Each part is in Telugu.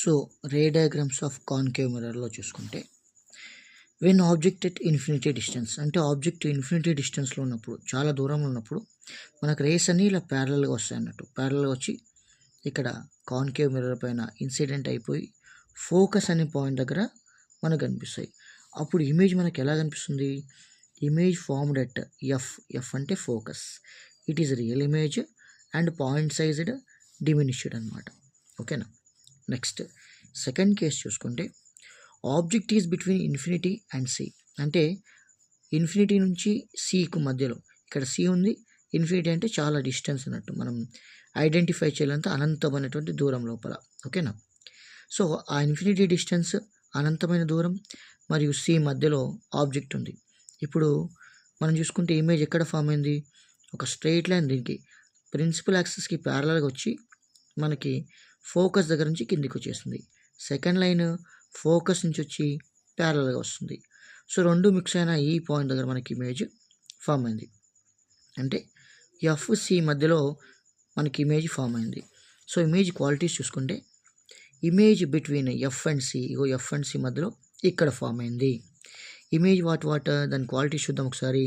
So ray diagrams of concave మిర్రర్లో చూసుకుంటే when object at infinity distance అంటే ఆబ్జెక్ట్ ఇన్ఫినిటీ డిస్టెన్స్లో ఉన్నప్పుడు చాలా దూరంలో ఉన్నప్పుడు మనకు రేస్ అన్ని ఇలా ప్యారలల్గా వస్తాయి అన్నట్టు. ప్యారల్గా వచ్చి ఇక్కడ కాన్కేవ్ మిర్రర్ పైన ఇన్సిడెంట్ అయిపోయి ఫోకస్ అనే పాయింట్ దగ్గర మనకు కనిపిస్తాయి అప్పుడు ఇమేజ్ మనకు ఎలా కనిపిస్తుంది? Image formed at F F అంటే focus it is real image and point sized diminished అనమాట ఓకేనా నెక్స్ట్ సెకండ్ కేస్ చూసుకుంటే object is between infinity and C అంటే ఇన్ఫినిటీ నుంచి సికు మధ్యలో ఇక్కడ సి ఉంది ఇన్ఫినిటీ అంటే చాలా డిస్టెన్స్ అన్నట్టు మనం ఐడెంటిఫై చేయాలంటే అనంతమైనటువంటి దూరం లోపల ఓకేనా సో ఆ ఇన్ఫినిటీ డిస్టెన్స్ అనంతమైన దూరం మరియు సి మధ్యలో ఆబ్జెక్ట్ ఉంది. ఇప్పుడు మనం చూసుకుంటే ఇమేజ్ ఎక్కడ ఫామ్ అయింది? ఒక స్ట్రైట్ లైన్ దీనికి ప్రిన్సిపల్ యాక్సెస్కి ప్యారలల్గా వచ్చి మనకి ఫోకస్ దగ్గర నుంచి కిందికి వచ్చేస్తుంది. సెకండ్ లైన్ ఫోకస్ నుంచి వచ్చి ప్యారల్గా వస్తుంది. సో రెండు మిక్స్ అయిన ఈ పాయింట్ దగ్గర మనకి ఇమేజ్ ఫామ్ అయింది. అంటే ఎఫ్ సి మధ్యలో మనకి ఇమేజ్ ఫామ్ అయింది. సో ఇమేజ్ క్వాలిటీస్ చూసుకుంటే image between F and C ego F and C మధ్యలో ఇక్కడ ఫామ్ అయింది. ఇమేజ్ వాట్ వాట్ దాని క్వాలిటీ చూద్దాం ఒకసారి.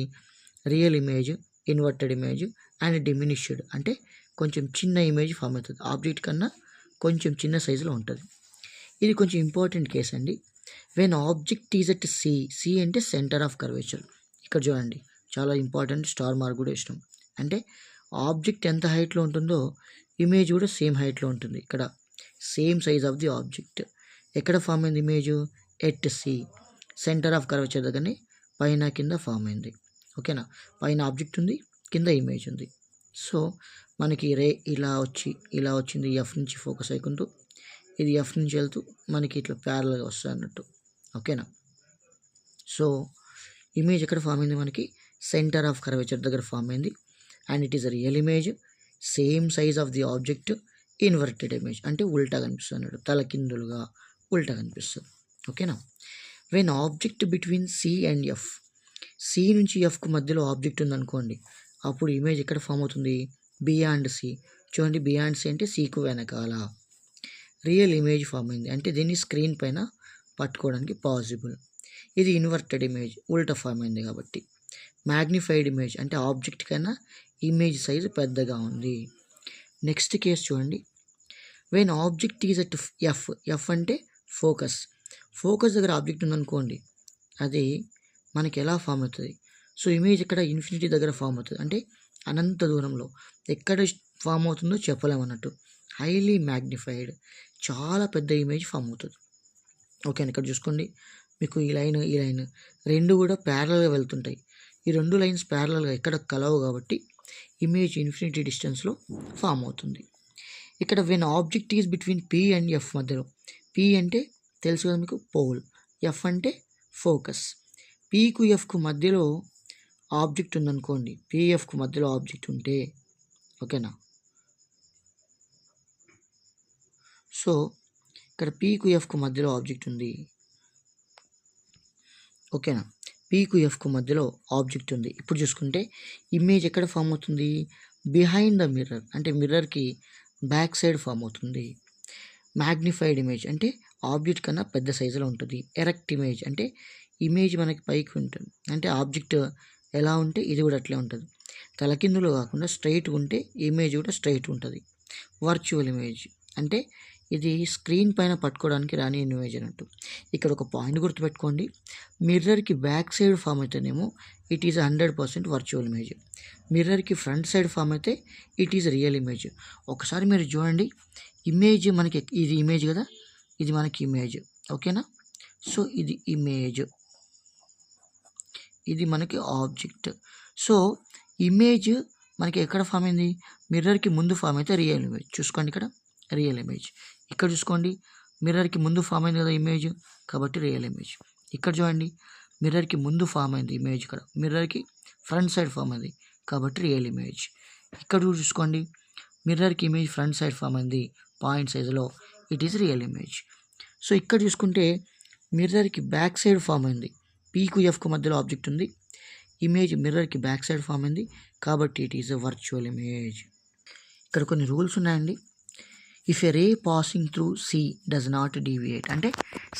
Real image inverted image and diminished. అంటే కొంచెం చిన్న ఇమేజ్ ఫామ్ అవుతుంది. ఆబ్జెక్ట్ కన్నా కొంచెం చిన్న సైజులో ఉంటుంది. ఇది కొంచెం ఇంపార్టెంట్ కేస్ అండి. When object is at C C అంటే సెంటర్ ఆఫ్ కర్వేచర్ ఇక్కడ చూడండి చాలా ఇంపార్టెంట్ స్టార్ మార్క్ కూడా ఇష్టం. అంటే ఆబ్జెక్ట్ ఎంత హైట్లో ఉంటుందో ఇమేజ్ కూడా సేమ్ హైట్లో ఉంటుంది. ఇక్కడ same size of the object ఎక్కడ ఫామ్ అయింది image at C centre of curvature దగ్గరనే పైన కింద ఫామ్ అయింది. ఓకేనా పైన ఆబ్జెక్ట్ ఉంది కింద ఇమేజ్ ఉంది. సో మనకి రే ఇలా వచ్చి ఇలా వచ్చింది ఎఫ్ నుంచి ఫోకస్ అయికుంటూ ఇది ఎఫ్ నుంచి వెళ్తూ మనకి ఇట్లా ప్యారల్గా వస్తుంది అన్నట్టు. ఓకేనా సో ఇమేజ్ ఎక్కడ ఫామ్ అయింది మనకి? సెంటర్ ఆఫ్ కర్వేచర్ దగ్గర ఫామ్ అయింది. And it is a real image same size of the object inverted image అంటే ఉల్టా కనిపిస్తుంది అన్నట్టు. తలకిందులుగా ఉల్టా కనిపిస్తుంది. ఓకేనా when object between C and F C నుంచి ఎఫ్కు మధ్యలో ఆబ్జెక్ట్ ఉందనుకోండి అప్పుడు ఇమేజ్ ఎక్కడ ఫామ్ అవుతుంది? బియాండ్ సి చూడండి బియాండ్ సి అంటే సీకు వెనకాల. రియల్ ఇమేజ్ ఫామ్ అయింది. అంటే దీన్ని స్క్రీన్ పైన పట్టుకోవడానికి పాసిబుల్ ఇది ఇన్వర్టెడ్ ఇమేజ్ ఉల్టా ఫామ్ అయింది కాబట్టి. మ్యాగ్నిఫైడ్ ఇమేజ్ అంటే ఆబ్జెక్ట్ కన్నా ఇమేజ్ సైజు పెద్దగా ఉంది. నెక్స్ట్ కేస్ చూడండి. When object is at F F అంటే ఫోకస్ ఫోకస్ దగ్గర ఆబ్జెక్ట్ ఉందనుకోండి అది మనకి ఎలా ఫామ్ అవుతుంది? సో ఇమేజ్ ఇక్కడ ఇన్ఫినిటీ దగ్గర ఫామ్ అవుతుంది. అంటే అనంత దూరంలో ఎక్కడ ఫామ్ అవుతుందో చెప్పలేమన్నట్టు హైలీ మ్యాగ్నిఫైడ్ చాలా పెద్ద ఇమేజ్ ఫామ్ అవుతుంది. ఓకే ఇక్కడ చూసుకోండి. మీకు ఈ లైన్ ఈ లైన్ రెండు కూడా ప్యారలల్గా వెళ్తుంటాయి. ఈ రెండు లైన్స్ ప్యారలల్గా ఎక్కడ కలవు కాబట్టి ఇమేజ్ ఇన్ఫినిటీ డిస్టెన్స్లో ఫామ్ అవుతుంది. ఇక్కడ when object is between P and F మధ్యలో పి అంటే తెలుసు కదా మీకు పోల్ ఎఫ్ అంటే ఫోకస్ పీకు ఎఫ్కు మధ్యలో ఆబ్జెక్ట్ ఉందనుకోండి. పిఎఫ్కు మధ్యలో ఆబ్జెక్ట్ ఉంటే ఓకేనా? సో ఇక్కడ పీకు ఎఫ్కు మధ్యలో ఆబ్జెక్ట్ ఉంది. ఓకేనా? పీకు ఎఫ్కు మధ్యలో ఆబ్జెక్ట్ ఉంది. ఇప్పుడు చూసుకుంటే ఇమేజ్ ఎక్కడ ఫామ్ అవుతుంది? బిహైండ్ ద మిర్రర్ అంటే మిర్రర్కి బ్యాక్ సైడ్ ఫామ్ అవుతుంది. మ్యాగ్నిఫైడ్ ఇమేజ్ అంటే ఆబ్జెక్ట్ కన్నా పెద్ద సైజులో ఉంటుంది. ఎరెక్ట్ ఇమేజ్ అంటే ఇమేజ్ మనకి పైకి ఉంటుంది. అంటే ఆబ్జెక్ట్ ఎలా ఉంటే ఇది కూడా అట్లే ఉంటుంది. తలకిందులు కాకుండా స్ట్రైట్ ఉంటే ఇమేజ్ కూడా స్ట్రైట్ ఉంటుంది. Virtual image. అంటే ఇది స్క్రీన్ పైన పట్టుకోవడానికి రాని ఇమేజ్ అన్నట్టు. ఇక్కడ ఒక పాయింట్ గుర్తుపెట్టుకోండి. మిర్రర్కి బ్యాక్ సైడ్ ఫామ్ అయితేనేమో it is hundred percent virtual image. మిర్రర్కి front side form అయితే ఇట్ ఈజ్ రియల్ ఇమేజ్. ఒకసారి మీరు చూడండి. ఇమేజ్ మనకి ఇది ఇమేజ్ కదా? ఇది మనకి ఇమేజ్. ఓకేనా? సో ఇది ఇమేజ్. ఇది మనకి ఆబ్జెక్ట్. సో ఇమేజ్ మనకి ఎక్కడ ఫామ్ అయింది? మిర్రర్కి ముందు ఫామ్ అయితే రియల్ ఇమేజ్. చూసుకోండి ఇక్కడ. Real image. ఇక్కడ చూసుకోండి. మిర్రర్కి ముందు ఫామ్ అయింది కదా ఇమేజ్? కాబట్టి రియల్ ఇమేజ్. ఇక్కడ చూడండి. మిర్రర్కి ముందు ఫామ్ అయింది ఇమేజ్ ఇక్కడ. మిర్రర్కి ఫ్రంట్ సైడ్ ఫామ్ అయింది కాబట్టి రియల్ ఇమేజ్. ఇక్కడ కూడా చూసుకోండి. మిర్రర్కి ఇమేజ్ ఫ్రంట్ సైడ్ ఫామ్ అయింది. పాయింట్ సైజులో. It is real image. So ఇక్కడ చూసుకుంటే మిర్రర్కి బ్యాక్ సైడ్ ఫామ్ అయింది. పీకు ఎఫ్కు మధ్యలో ఆబ్జెక్ట్ ఉంది. ఇమేజ్ మిర్రర్కి బ్యాక్ సైడ్ ఫామ్ అయింది. కాబట్టి it is a virtual image. ఇక్కడ కొన్ని రూల్స్ ఉన్నాయండి. If a ray passing through C does not deviate అంటే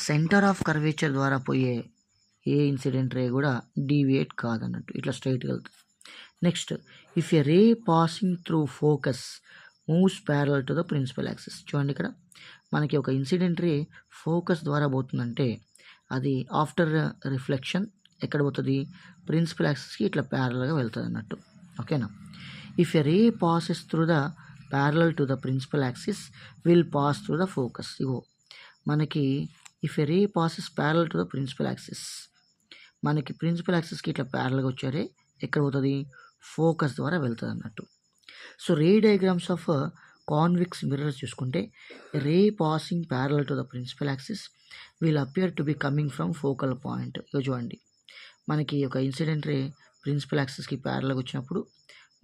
సెంటర్ ఆఫ్ కర్వేచర్ ద్వారా పోయే ఏ ఇన్సిడెంట్ రే కూడా డీవియేట్ కాదన్నట్టు ఇట్లా స్ట్రైట్గా వెళ్తుంది. Next if a ray passing through focus moves parallel to the principal axis చూడండి ఇక్కడ మనకి ఒక ఇన్సిడెంట్ రే ఫోకస్ ద్వారా పోతుందంటే అది ఆఫ్టర్ రిఫ్లెక్షన్ ఎక్కడ పోతుంది? ప్రిన్సిపల్ యాక్సిస్కి ఇట్లా ప్యారల్గా వెళ్తుంది అన్నట్టు. ఓకేనా if a ray passes through the parallel to the principal axis will pass through the focus ఇగో మనకి if a ray passes parallel to the principal axis మనకి ప్రిన్సిపల్ యాక్సిస్కి ఇట్లా ప్యారల్గా వచ్చారే ఎక్కడ పోతుంది? ఫోకస్ ద్వారా వెళ్తుంది అన్నట్టు so ray diagrams of convex mirrors చూసుకుంటే ray passing parallel to the principal axis will appear to be coming from focal point ఇక చూడండి. మనకి ఒక ఇన్సిడెంట్ రే ప్రిన్సిపల్ యాక్సిస్కి ప్యారల్గా వచ్చినప్పుడు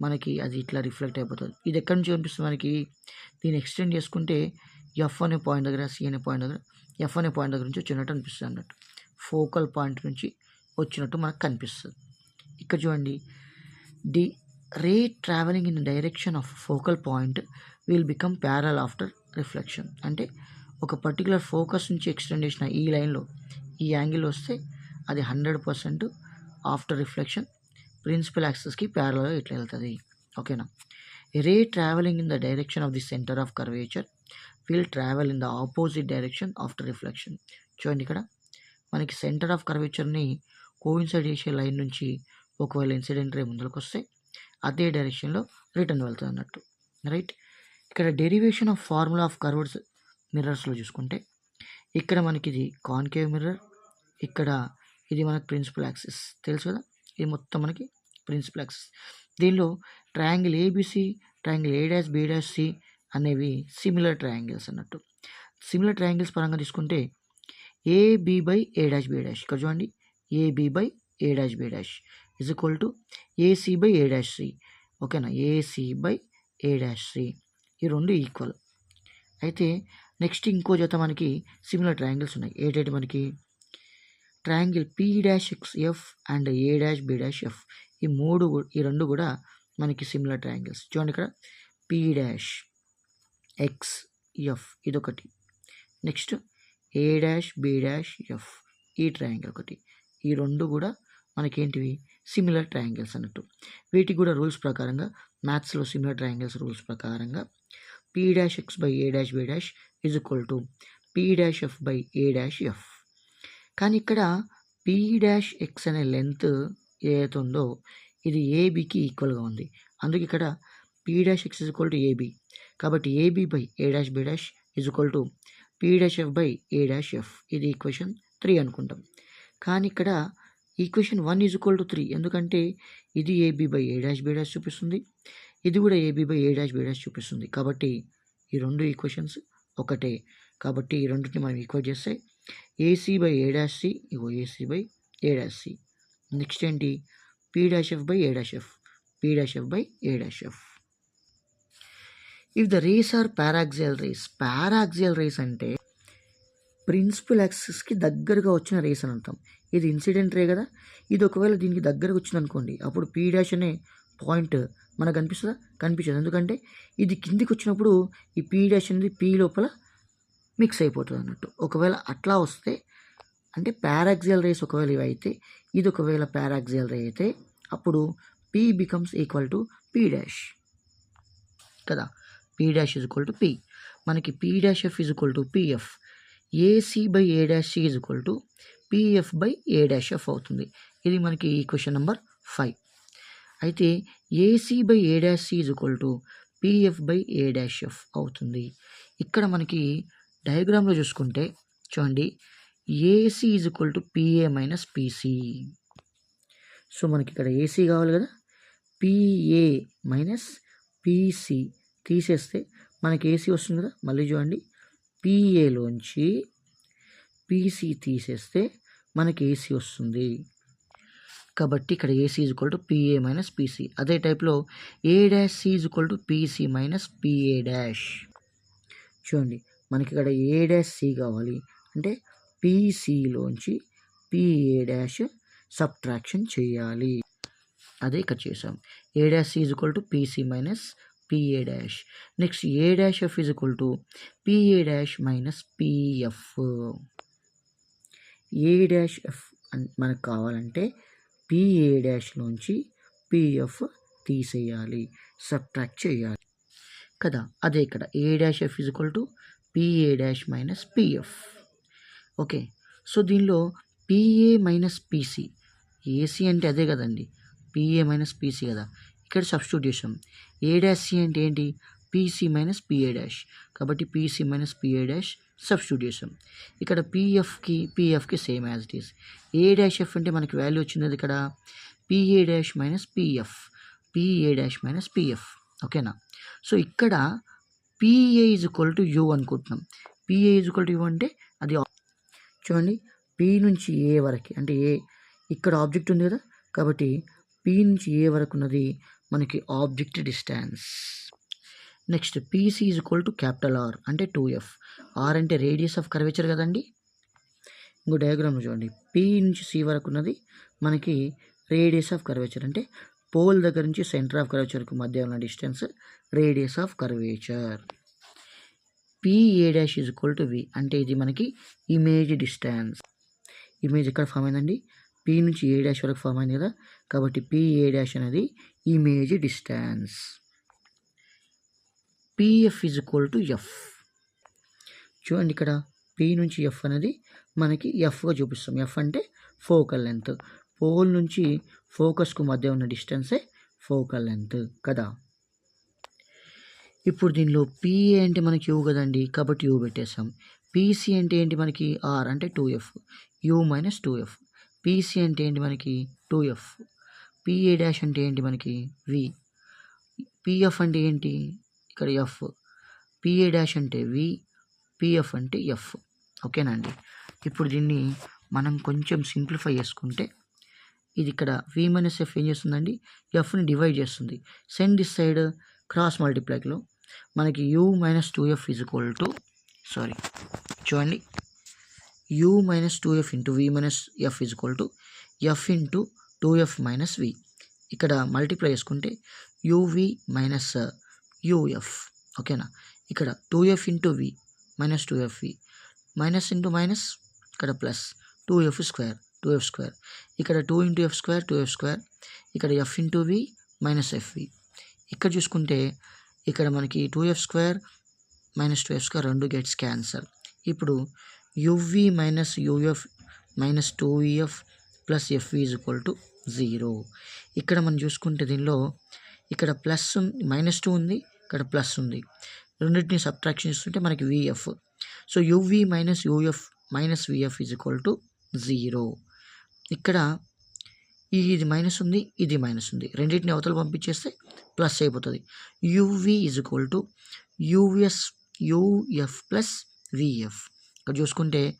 మనకి అది ఇట్లా రిఫ్లెక్ట్ అయిపోతుంది. ఇది ఎక్కడి నుంచి కనిపిస్తుంది మనకి? దీన్ని ఎక్స్టెండ్ చేసుకుంటే ఎఫ్ అనే పాయింట్ దగ్గర సి అనే పాయింట్ దగ్గర ఎఫ్ అనే పాయింట్ దగ్గర నుంచి వచ్చినట్టు అనిపిస్తుంది అన్నట్టు. ఫోకల్ పాయింట్ నుంచి వచ్చినట్టు మనకు కనిపిస్తుంది. ఇక్కడ చూడండి. The ray travelling in direction of focal point will become parallel after reflection అంటే ఒక పర్టికులర్ ఫోకస్ నుంచి ఎక్స్టెండ్ చేసిన ఈ లైన్లో ఈ యాంగిల్ వస్తే అది hundred percent after reflection principal యాక్సెస్కి ప్యారల్గా ఇట్లా వెళ్తుంది. ఓకేనా ray travelling in the direction of the centre of curvature will travel in the opposite direction after reflection చూడండి ఇక్కడ. మనకి సెంటర్ ఆఫ్ కర్వేచర్ని కోయిన్సైడ్ చేసే లైన్ నుంచి ఒకవేళ ఇన్సిడెంట్ రే ముందరకు వస్తే అదే డైరెక్షన్లో రిటర్న్ వెళ్తుంది అన్నట్టు రైట్ ఇక్కడ derivation of formula of curved మిర్రర్స్లో చూసుకుంటే ఇక్కడ మనకి ఇది కాన్కేవ్ మిర్రర్ ఇక్కడ ఇది మనకి ప్రిన్సిపల్ యాక్సిస్ తెలుసు కదా? ఇది మొత్తం మనకి ప్రిన్సిపల్ యాక్సిస్ దీనిలో triangle A B C triangle A dash B dash C అనేవి సిమిలర్ ట్రయాంగిల్స్ అన్నట్టు. సిమిలర్ ట్రయాంగిల్స్ పరంగా తీసుకుంటే A B by A dash B dash ఇక్కడ చూడండి. A B by A dash B dash is equal to A C by A dash C ఓకేనా A C by A dash C ఈ రెండు ఈక్వల్ అయితే నెక్స్ట్ ఇంకో జత మనకి సిమిలర్ ట్రయాంగిల్స్ ఉన్నాయి. ఏంటంటే మనకి? Triangle P dash X F and A dash B dash F ఈ మూడు ఈ రెండు కూడా మనకి సిమిలర్ ట్రయాంగిల్స్ చూడండి ఇక్కడ. పి డాష్ ఎక్స్ ఎఫ్ ఇదొకటి. Next A dash B dash F ఈ ట్రయాంగిల్ ఒకటి. ఈ రెండు కూడా మనకేంటివి? సిమిలర్ ట్రయాంగిల్స్ అన్నట్టు. వీటికి కూడా రూల్స్ ప్రకారంగా మ్యాథ్స్లో సిమిలర్ ట్రయాంగిల్స్ రూల్స్ ప్రకారంగా P dash X by A dash B dash is equal to P dash F by A dash F కానీ ఇక్కడ పీ డాష్ ఎక్స్ అనే లెంత్ ఏదైతే ఉందో ఇది ఏబికి ఈక్వల్గా ఉంది. అందుకే ఇక్కడ P dash X is equal to AB కాబట్టి AB by A dash B dash is equal to P dash F by A dash F ఇది ఈక్వేషన్ త్రీ అనుకుంటాం. కానీ ఇక్కడ equation one is equal to three. ఎందుకంటే ఇది AB by A dash B dash చూపిస్తుంది. ఇది కూడా AB by A dash B dash చూపిస్తుంది. కాబట్టి ఈ రెండు ఈక్వేషన్స్ ఒకటే. కాబట్టి ఈ రెండింటిని మనం ఈక్వేట్ చేస్తే AC by A dash C ego AC by A dash C. Next ఏంటి? P dash F by A dash F. P dash F by A dash F. If the rays are paraxial rays paraxial rays అంటే ప్రిన్సిపల్ యాక్సిస్కి దగ్గరగా వచ్చిన రేస్ అని అంటాం. ఇది ఇన్సిడెంట్ రే కదా? ఇది ఒకవేళ దీనికి దగ్గరకు వచ్చింది అనుకోండి అప్పుడు పీ డాష్ అనే పాయింట్ మనకు కనిపిస్తుందా? కనిపించదు. ఎందుకంటే ఇది కిందికి వచ్చినప్పుడు ఈ పీ డాష్ అనేది పీ లోపల మిక్స్ అయిపోతుంది అన్నట్టు. ఒకవేళ అట్లా వస్తే అంటే పారాక్సియల్ రేస్ ఒకవేళ ఇవి అయితే ఇది ఒకవేళ పారాక్సియల్ రే అయితే అప్పుడు P becomes equal to P dash. కదా? P dash is equal to P. మనకి P dash F is equal to PF AC by A dash C is equal to PF by A dash F అవుతుంది. ఇది మనకి ఈక్వేషన్ నెంబర్ ఫైవ్ అయితే AC by A dash C is equal to PF by A dash F అవుతుంది. ఇక్కడ మనకి డయాగ్రామ్లో చూసుకుంటే చూడండి AC is equal to PA minus PC so మనకి ఇక్కడ ఏసీ కావాలి కదా. పిఏ మైనస్ పీసీ తీసేస్తే మనకి ఏసీ వస్తుంది కదా. మళ్ళీ చూడండి పిఏలోంచి పీసీ తీసేస్తే మనకి ఏసీ వస్తుంది. కాబట్టి ఇక్కడ AC is equal to PA minus PC అదే టైప్లో A dash C is equal to PC minus PA dash చూడండి మనకి ఇక్కడ ఏ డాష్ సి కావాలి. అంటే పీసీలోంచి పిఏ డాష్ సబ్ట్రాక్షన్ చేయాలి. అదే ఇక్కడ చేసాం. A dash C is equal to PC minus PA dash next A dash F is equal to PA dash minus PF A dash F మనకు కావాలంటే పిఏ డాష్లోంచి పిఎఫ్ తీసేయాలి. సబ్ట్రాక్ట్ చేయాలి. కదా అదే ఇక్కడ. A dash F is equal to PA dash minus PF okay. So దీనిలో పిఏ మైనస్ పీసీ ఏసీ అంటే అదే కదండి. పిఏ మైనస్ పీసీ కదా. ఇక్కడ సబ్స్టిట్యూట్ చేసాం ఏ డాష్ సి అంటే ఏంటి? పీసీ మైనస్ పిఏ డాష్ కాబట్టి PC minus PA dash substitute చేసాం ఇక్కడ పిఎఫ్కి పిఎఫ్కి same as it is A dash F అంటే మనకి వాల్యూ వచ్చినది ఇక్కడ PA dash minus PF PA dash minus PF ఓకేనా సో ఇక్కడ PA is equal to U అనుకుంటున్నాం. PA is equal to U అంటే అది చూడండి. పి నుంచి ఏ వరకు అంటే ఏ ఇక్కడ ఆబ్జెక్ట్ ఉంది కదా? కాబట్టి పి నుంచి ఏ వరకు ఉన్నది మనకి object distance. Next PC is equal to capital R అంటే టూ ఎఫ్ ఆర్ అంటే రేడియస్ ఆఫ్ కర్వేచర్ కదండి? ఇంకో డయాగ్రామ్ చూడండి. పీ నుంచి సి వరకు ఉన్నది మనకి రేడియస్ ఆఫ్ కర్వేచర్ అంటే పోల్ దగ్గర నుంచి సెంటర్ ఆఫ్ కర్వేచర్కి మధ్య ఉన్న distance radius of curvature PA dash is equal to V అంటే ఇది మనకి ఇమేజ్ డిస్టెన్స్ ఇమేజ్ ఎక్కడ ఫామ్ అయిందండి? పి నుంచి ఏ డాష్ వరకు ఫామ్ అయింది కదా? కాబట్టి పిఏ డాష్ అనేది image distance PF is equal to F చూడండి ఇక్కడ పి నుంచి ఎఫ్ అనేది మనకి ఎఫ్గా చూపిస్తాం. ఎఫ్ అంటే ఫోకల్ లెంత్ పోల్ నుంచి ఫోకస్కు మధ్య ఉన్న డిస్టెన్సే ఫోకల్ లెంత్ కదా. ఇప్పుడు దీనిలో పిఏ అంటే మనకి యూ కదండి కాబట్టి యూ పెట్టేసాం పీసీ అంటే ఏంటి మనకి ఆర్ అంటే two F U minus two F PC అంటే ఏంటి మనకి టూ ఎఫ్ పిఏ డాష్ అంటే ఏంటి మనకి? వి పిఎఫ్ అంటే ఏంటి? ఇక్కడ ఎఫ్ పిఏ డాష్ అంటే వి పిఎఫ్ అంటే ఎఫ్ ఓకేనా అండి? ఇప్పుడు దీన్ని మనం కొంచెం సింప్లిఫై చేసుకుంటే ఇది ఇక్కడ వి మైనస్ ఎఫ్ ఏం చేస్తుందండి? ఎఫ్ని డివైడ్ చేస్తుంది. సెండ్ దిస్ సైడ్ క్రాస్ మల్టిప్లైలో మనకి U minus two F is equal to sorry చూడండి. U minus two F into V minus F is equal to F into two F minus V. ఇక్కడ మల్టిప్లై చేసుకుంటే యూవి మైనస్ యూఎఫ్ ఓకేనా? ఇక్కడ two F into V minus two F V. Minus into minus ఇక్కడ plus two F square two F square. ఇక్కడ two into F square two F square. ఇక్కడ F into V minus F V. ఇక్కడ చూసుకుంటే ఇక్కడ మనకి two F square minus two F square రెండు గెట్స్ క్యాన్సర్ ఇప్పుడు UV minus UF minus two e EF plus F is equal to zero. ఇక్కడ మనం చూసుకుంటే దీనిలో ఇక్కడ ప్లస్ మైనస్ టూ ఉంది ఇక్కడ ప్లస్ ఉంది. రెండింటిని సబ్ట్రాక్షన్ ఇస్తుంటే మనకి VF. So UV minus UF minus VF is equal to zero. ఇక్కడ ఈ ఇది మైనస్ ఉంది ఇది మైనస్ ఉంది. రెండింటిని అవతల పంపించేస్తే ప్లస్ అయిపోతుంది. UV is equal to US UF plus VF. ఇక్కడ చూసుకుంటే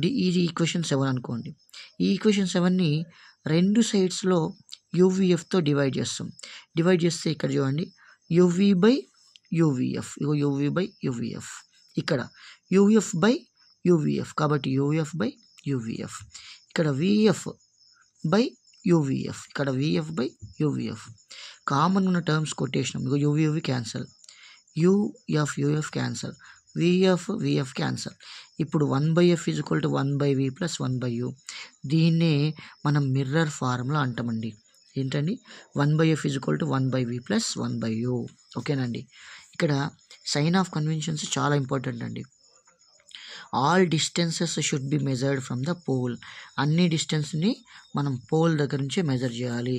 డి ఇది ఈక్వేషన్ సెవెన్ అనుకోండి. ఈ ఈక్వేషన్ సెవెన్ని రెండు సైడ్స్లో యూవీఎఫ్తో డివైడ్ చేస్తాం డివైడ్ చేస్తే ఇక్కడ చూడండి యువి బై యూవీఎఫ్ ఇగో యూవి బై యూవీఎఫ్ ఇక్కడ యూఎఫ్ బై యూవీఎఫ్ కాబట్టి యూఎఫ్ బై యూవీఎఫ్ ఇక్కడ విఎఫ్ బై యూవీఎఫ్ ఇక్కడ విఎఫ్ బై యూవీఎఫ్ కామన్ ఉన్న టర్మ్స్ కొట్టేసినాం ఇగో UVF cancel UF UF cancel VF VF cancel ఇప్పుడు one by F is equal to one by V plus one by U దీన్నే మనం మిర్రర్ ఫార్ములా అంటామండి. ఏంటండి? One by F is equal to one by V plus one by U ఓకేనండి? ఇక్కడ సైన్ ఆఫ్ కన్వెన్షన్స్ చాలా ఇంపార్టెంట్ అండి. All distances should be measured from the pole అన్ని డిస్టెన్స్ని మనం పోల్ దగ్గర నుంచే మెజర్ చేయాలి.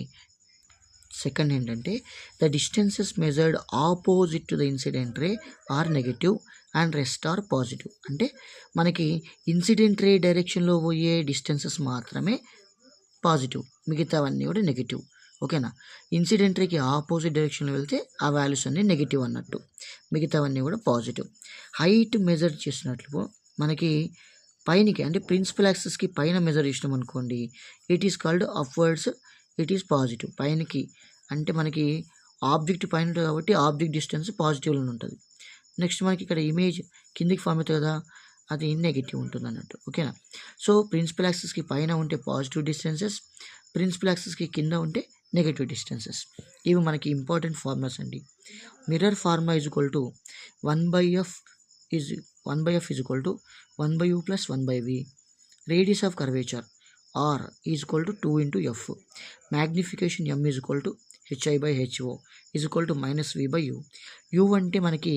సెకండ్ ఏంటంటే the distances measured opposite to the incident ray are negative and rest are positive. అంటే మనకి ఇన్సిడెంట్ రే డైరెక్షన్లో పోయే డిస్టెన్సెస్ మాత్రమే పాజిటివ్. మిగతావన్నీ కూడా నెగిటివ్. ఓకేనా? ఇన్సిడెంట్ రేకి ఆపోజిట్ డైరెక్షన్లో వెళ్తే ఆ వాల్యూస్ అన్నీ నెగిటివ్ అన్నట్టు. మిగతావన్నీ కూడా పాజిటివ్. హైట్ మెజర్ చేసినట్లు మనకి పైనకి అంటే ప్రిన్సిపల్ యాక్సెస్కి పైన మెజర్ చేసినాం అనుకోండి it is called upwards it is positive. పైనకి అంటే మనకి ఆబ్జెక్ట్ పైన ఉంటుంది కాబట్టి ఆబ్జెక్ట్ డిస్టెన్స్ పాజిటివ్లో ఉంటుంది. నెక్స్ట్ మనకి ఇక్కడ ఇమేజ్ కిందికి ఫామ్ అవుతుంది కదా అది నెగిటివ్ ఉంటుంది అన్నట్టు ఓకేనా సో ప్రిన్సిపల్ యాక్సెస్కి పైన ఉంటే పాజిటివ్ డిస్టెన్సెస్ ప్రిన్సిపల్ యాక్సెస్కి కింద ఉంటే నెగటివ్ డిస్టెన్సెస్ ఇవి మనకి ఇంపార్టెంట్ ఫార్ములాస్ అండి. Mirror formula is equal to one by F is one by F is equal to one by U plus one by V radius of curvature R is equal to two into F magnification M is equal to HI by HO is equal to minus V by U U అంటే మనకి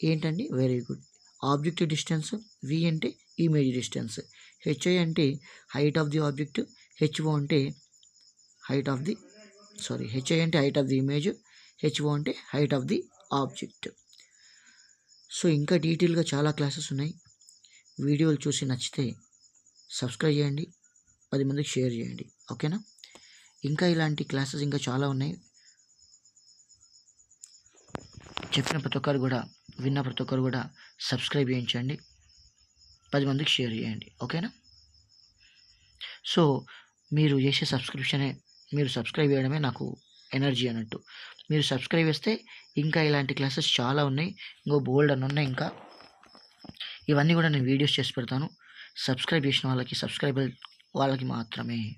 ఏంటండి? Very good object distance V అంటే ఇమేజ్ డిస్టెన్స్ హెచ్ఐ అంటే height of the object HO అంటే height of the sorry HI అంటే height of the image HO అంటే height of the object so ఇంకా డీటెయిల్గా చాలా క్లాసెస్ ఉన్నాయి. వీడియోలు చూసి నచ్చితే సబ్స్క్రైబ్ చేయండి. పది మందికి షేర్ చేయండి. ఓకేనా ఇంకా ఇలాంటి క్లాసెస్ ఇంకా చాలా ఉన్నాయి. చెప్పిన ప్రతి ఒక్కరు కూడా విన్న ప్రతి ఒక్కరు కూడా సబ్స్క్రైబ్ చేయించండి. పది మందికి షేర్ చేయండి. ఓకేనా? సో మీరు చేసే సబ్స్క్రిప్షనే మీరు సబ్స్క్రైబ్ చేయడమే నాకు ఎనర్జీ అన్నట్టు. మీరు సబ్స్క్రైబ్ చేస్తే ఇంకా ఇలాంటి క్లాసెస్ చాలా ఉన్నాయి. ఇంకో బోల్డ్ అని ఉన్నాయి ఇంకా. ఇవన్నీ కూడా నేను వీడియోస్ చేసి పెడతాను. సబ్స్క్రైబ్ చేసిన వాళ్ళకి సబ్స్క్రైబర్ వాళ్ళకి మాత్రమే.